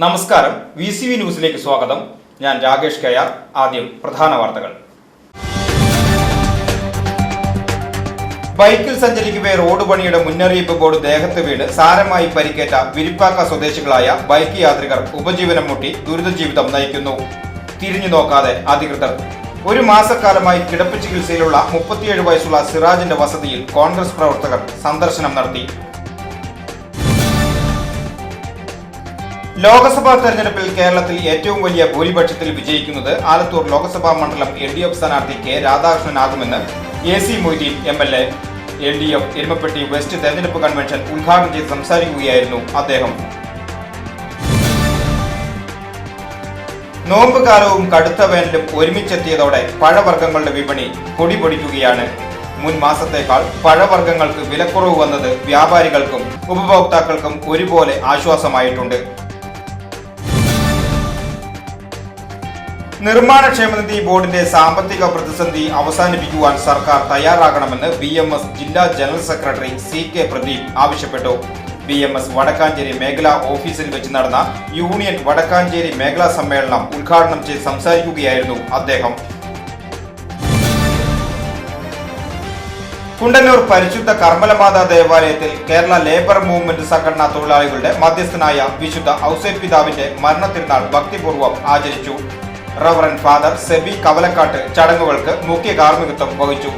നമസ്കാരം. V C V ന്യൂസിലേക്ക് സ്വാഗതം. ഞാൻ രാകേഷ് കയാർ. ആദ്യം പ്രധാന വാർത്തകൾ. ബൈക്കിൽ സഞ്ചരിക്കവേ റോഡ് പണിയുടെ മുന്നറിയിപ്പ് ബോർഡ് ദേഹത്ത് വീണ് സാരമായി പരിക്കേറ്റ വിരിപ്പാക്ക സ്വദേശികളായ ബൈക്ക് യാത്രികർ ഉപജീവനം മുട്ടി ദുരിത ജീവിതം നയിക്കുന്നു. തിരിഞ്ഞു നോക്കാതെ അധികൃതർ. ഒരു മാസക്കാലമായി കിടപ്പ് ചികിത്സയിലുള്ള മുപ്പത്തിയേഴ് വയസ്സുള്ള സിറാജിന്റെ വസതിയിൽ കോൺഗ്രസ് പ്രവർത്തകർ സന്ദർശനം നടത്തി. ലോക്സഭാ തെരഞ്ഞെടുപ്പിൽ കേരളത്തിൽ ഏറ്റവും വലിയ ഭൂരിപക്ഷത്തിൽ വിജയിക്കുന്നത് ആലത്തൂർ ലോക്സഭാ മണ്ഡലം എൽ ഡി എഫ് സ്ഥാനാർത്ഥി K രാധാകൃഷ്ണനാകുമെന്ന് A C Moideen M L A. L D F Erumappetty west തെരഞ്ഞെടുപ്പ് കൺവെൻഷൻ ഉദ്ഘാടനം ചെയ്ത് സംസാരിക്കുകയായിരുന്നു അദ്ദേഹം. നോമ്പ് കാലവും കടുത്ത വേനലും ഒരുമിച്ചെത്തിയതോടെ പഴവർഗങ്ങളുടെ വിപണി പൊടിപൊടിക്കുകയാണ്. മുൻ മാസത്തേക്കാൾ പഴവർഗങ്ങൾക്ക് വിലക്കുറവ് വന്നത് വ്യാപാരികൾക്കും ഉപഭോക്താക്കൾക്കും ഒരുപോലെ ആശ്വാസമായിട്ടുണ്ട്. നിർമ്മാണ ക്ഷേമനിധി ബോർഡിന്റെ സാമ്പത്തിക പ്രതിസന്ധി അവസാനിപ്പിക്കുവാൻ സർക്കാർ തയ്യാറാകണമെന്ന് ബി എം എസ് ജില്ലാ general secretary C K Pradeep ആവശ്യപ്പെട്ടു. ബി എം എസ് വടക്കാഞ്ചേരി മേഖലാ ഓഫീസിൽ വെച്ച് നടന്ന യൂണിയൻ വടക്കാഞ്ചേരി മേഖലാ സമ്മേളനം ഉദ്ഘാടനം ചെയ്ത് സംസാരിക്കുകയായിരുന്നു അദ്ദേഹം. കുണ്ടന്നൂർ പരിശുദ്ധ കർമ്മലമാതാ ദേവാലയത്തിൽ കേരള ലേബർ മൂവ്മെന്റ് സംഘടനാ തൊഴിലാളികളുടെ മധ്യസ്ഥനായ വിശുദ്ധ ഔസേപ്പ് പിതാവിന്റെ മരണത്തിരുന്നാൾ ഭക്തിപൂർവം ആചരിച്ചു. റവറൻ ഫാദർ സെബി കവലക്കാട്ട് ചടങ്ങുകൾക്ക് മുഖ്യ കാർമ്മികത്വം വഹിച്ചു.